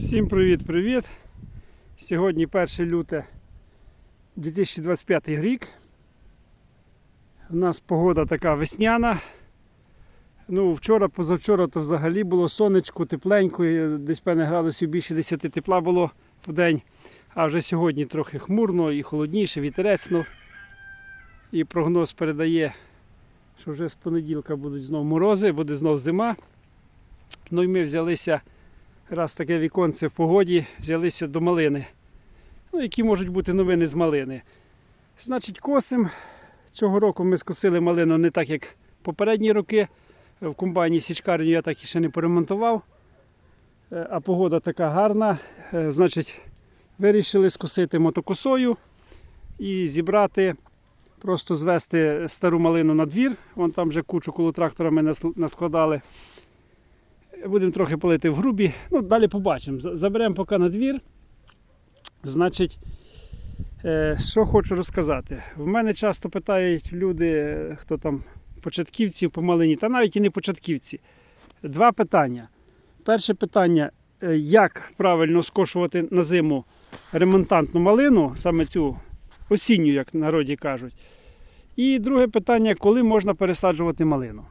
Всім привіт-привіт! Сьогодні 1 люте 2025 рік. У нас погода така весняна. Ну, вчора, позавчора то взагалі було сонечко, тепленько, десь певне градусів більше 10 тепла було в день. А вже сьогодні трохи хмурно і холодніше, вітерецьно. І прогноз передає, що вже з понеділка будуть знов морози, буде знов зима. Ну і ми взялися раз таке віконце в погоді, взялися до малини. Ну, які можуть бути новини з малини. Значить, косим. Цього року ми скосили малину не так, як попередні роки. В комбайні січкарню я так і ще не поремонтував. Е, А погода така гарна. Е, Значить, вирішили скосити мотокосою і зібрати, просто звести стару малину на двір. Вон там вже кучу коло трактора ми нас- наскладали. Будемо трохи палити в грубі. Ну, далі побачимо. Заберемо поки на двір. Значить, е, що хочу розказати. В мене часто питають люди, хто там початківці по малині, та навіть і не початківці. Два питання. Перше питання, е, як правильно скошувати на зиму ремонтантну малину, саме цю осінню, як в народі кажуть. І друге питання, коли можна пересаджувати малину.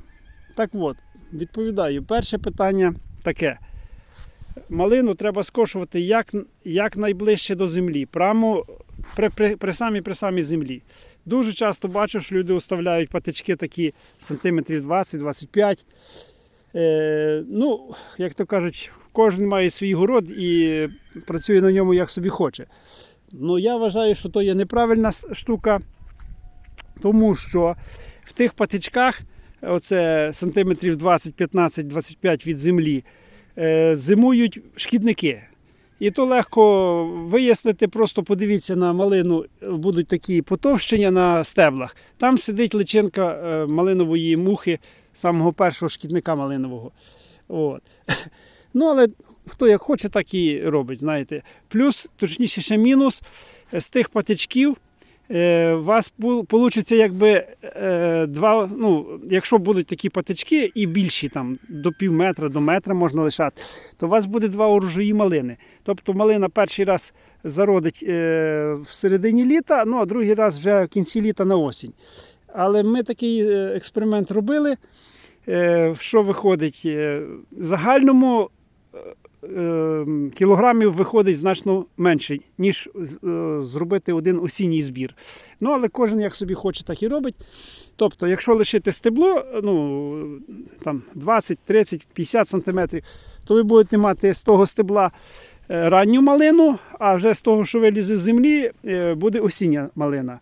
Так от, відповідаю. Перше питання таке. Малину треба скошувати як, як найближче до землі, прямо при, при, при самій при самій землі. Дуже часто бачу, що люди оставляють патички такі сантиметрів 20-25. Е, ну, як то кажуть, кожен має свій город і працює на ньому як собі хоче. Ну, я вважаю, що то є неправильна штука, тому що в тих патичках, оце сантиметрів 20, 15, 25 від землі, е, зимують шкідники. І то легко вияснити, просто подивіться на малину, будуть такі потовщення на стеблах. Там сидить личинка е, малинової мухи, самого першого шкідника малинового. От. Ну, але хто як хоче, так і робить. знаєте. Плюс, точніше, ще мінус, з тих патичків у вас вийде якби е, два, ну, якщо будуть такі патички і більші, там, до пів метра, до метра можна лишати, то у вас буде два урожаї малини. Тобто малина перший раз зародить е, в середині літа, ну а другий раз вже в кінці літа на осінь. Але ми такий е, експеримент робили. Е, Що виходить? Е, В загальному е, е, кілограмів виходить значно менше, ніж е, зробити один осінній збір. Ну, але кожен як собі хоче, так і робить. Тобто, якщо лишити стебло, ну, там 20, 30, 50 сантиметрів, то ви будете мати з того стебла е, ранню малину, а вже з того, що вилізе з землі, е, буде осіння малина.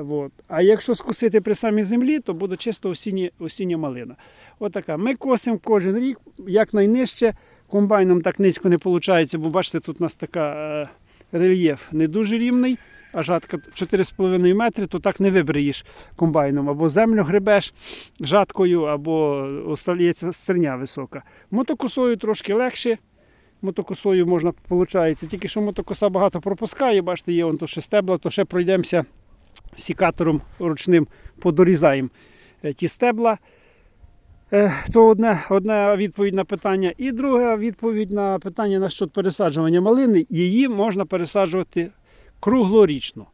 Вот. А якщо скосити при самій землі, то буде чисто осіння, осіння малина. Отака. Ми косимо кожен рік, як найнижче. Комбайном так низько не виходить, бо бачите, тут у нас така е, рельєф не дуже рівний, а жатка 4,5 метри, то так не вибриєш комбайном. Або землю гребеш жаткою, або остається стерня висока. Мотокосою трошки легше. Мотокосою можна, виходить, тільки що мотокоса багато пропускає, бачите, є вон то ще стебла, то ще пройдемося сікатором ручним, подорізаємо е, ті стебла. Е, То одне, одна відповідь на питання. І друга відповідь на питання насчет пересаджування малини. Її можна пересаджувати круглорічно.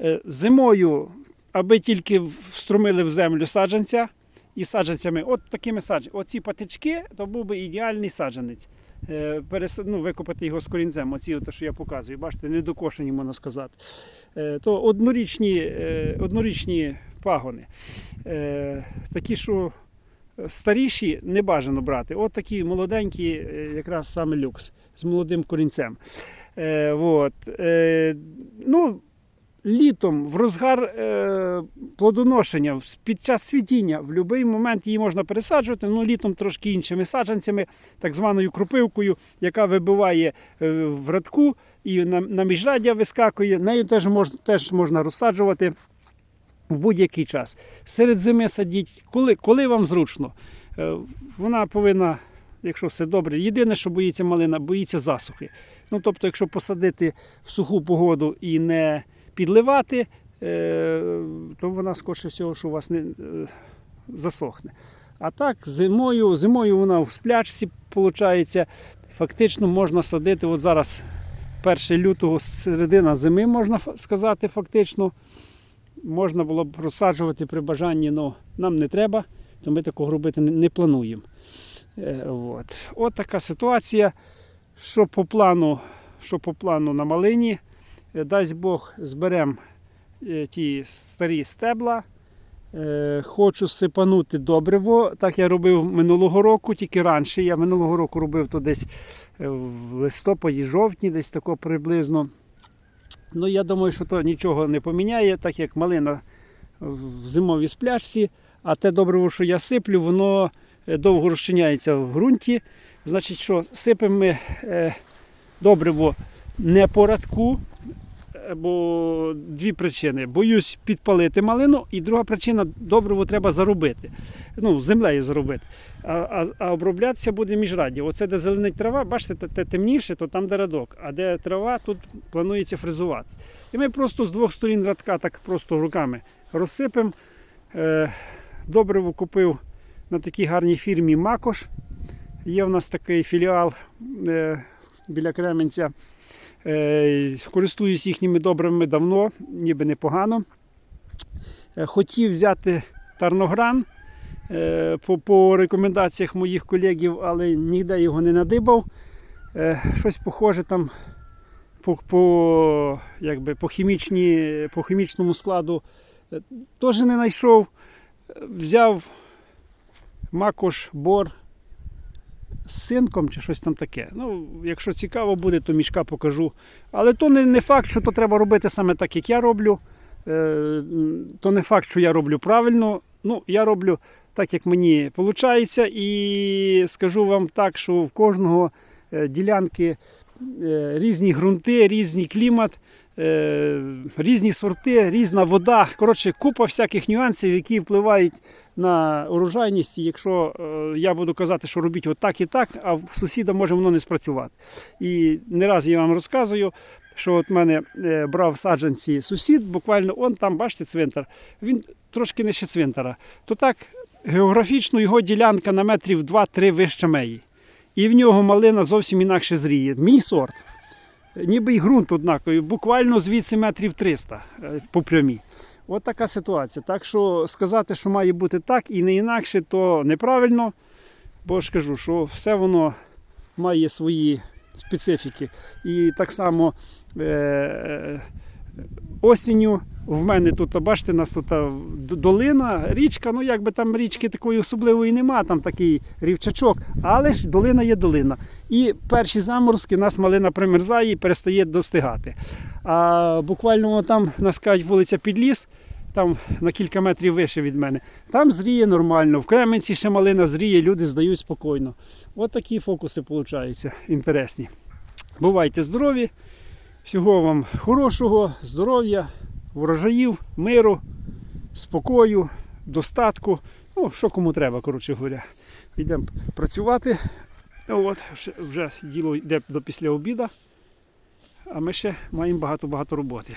Е, Зимою, аби тільки встромили в землю саджанця і саджанцями, от такими саджанцями, оці патички, то був би ідеальний саджанець. Е, перес- ну, викопати його з корінцем, оці, от, що я показую, бачите, недокошені, можна сказати. То однорічні, однорічні пагони. Такі, що старіші не бажано брати. От такі молоденькі, е, якраз саме люкс з молодим корінцем. Е, вот. е, ну, літом, в розгар е, плодоношення, під час цвітіння, в будь-який момент її можна пересаджувати, ну літом трошки іншими саджанцями, так званою крупивкою, яка вибиває е, в радку і на, на міжраддя вискакує. Нею теж можна, теж можна розсаджувати в будь-який час. Серед зими садіть, коли, коли вам зручно. Е, Вона повинна, якщо все добре, єдине, що боїться малина, боїться засухи. Ну, тобто, якщо посадити в суху погоду і не підливати, е, то вона скорше всього, що у вас не е, засохне. А так, зимою, зимою вона в сплячці, виходить, Фактично можна садити от зараз 1 лютого середина зими, можна сказати, фактично. Можна було б розсаджувати при бажанні, але нам не треба, то ми такого робити не, плануємо. Е, от. от така ситуація. Що по плану, що по плану на малині, Е, дасть Бог, зберемо ті старі стебла. Е, Хочу сипанути добриво, так я робив минулого року, тільки раніше. Я минулого року робив то десь е, в листопаді, жовтні, десь тако приблизно. Ну, я думаю, що то нічого не поміняє, так як малина в зимовій сплячці, а те добриво, що я сиплю, воно е, довго розчиняється в ґрунті. Значить, що сипемо ми е, добриво не по радку, бо дві причини. Боюсь підпалити малину, і друга причина добриво треба заробити. Ну, землею заробити. А, а, а оброблятися буде міжраді. Оце, де зеленить трава, бачите, те, те темніше, то там де радок. А де трава, тут планується фрезувати. І ми просто з двох сторін радка так просто руками розсипемо. Е, добриво купив на такій гарній фірмі Макош. Є в нас такий філіал е, біля Кременця. Е, користуюсь їхніми добривами давно, ніби непогано. Е, хотів взяти Тарногран е, по, по рекомендаціях моїх колегів, але ніде його не надибав. Щось похоже там по, по, якби, по, хімічні, по хімічному складу теж не знайшов. Взяв макош, бор з синком чи щось там таке. Ну, якщо цікаво буде, то мішка покажу. Але то не, не факт, що то треба робити саме так, як я роблю. Е, то не факт, що я роблю правильно. Ну, я роблю так, як мені виходить. І скажу вам так, що в кожного е, ділянки е, різні ґрунти, різний клімат, різні сорти, різна вода. Коротше, купа всяких нюансів, які впливають на урожайність. Якщо е, я буду казати, що робіть отак і так, а в сусіда може воно не спрацювати. І не раз я вам розказую. Що от мене е, брав саджанці сусід, буквально он там, бачите, цвинтар. Він трошки нижче цвинтара. То так географічно його ділянка на метрів 2-3 вище меї. І в нього малина зовсім інакше зріє. Мій сорт. Ніби і ґрунт однаковий, буквально звідси метрів 300 е, по прямій. От така ситуація. Так що сказати, що має бути так і не інакше, то неправильно. Бо ж кажу, що все воно має свої специфіки. І так само е, е, осінню в мене тут, бачите, нас тут долина, річка, ну якби там річки такої особливої нема, там такий рівчачок, але ж долина є долина. І перші заморозки нас малина примерзає і перестає достигати. А буквально там, нас кажуть, вулиця Підліс, там на кілька метрів вище від мене. Там зріє нормально. В Кременці ще малина зріє, люди здають спокійно. От такі фокуси получаються інтересні. Бувайте здорові, всього вам хорошого, здоров'я, врожаїв, миру, спокою, достатку. Ну, що кому треба, коротше говоря. Йдемо працювати. От, вже- діло йде до після обіду, а ми ще маємо багато-багато роботи.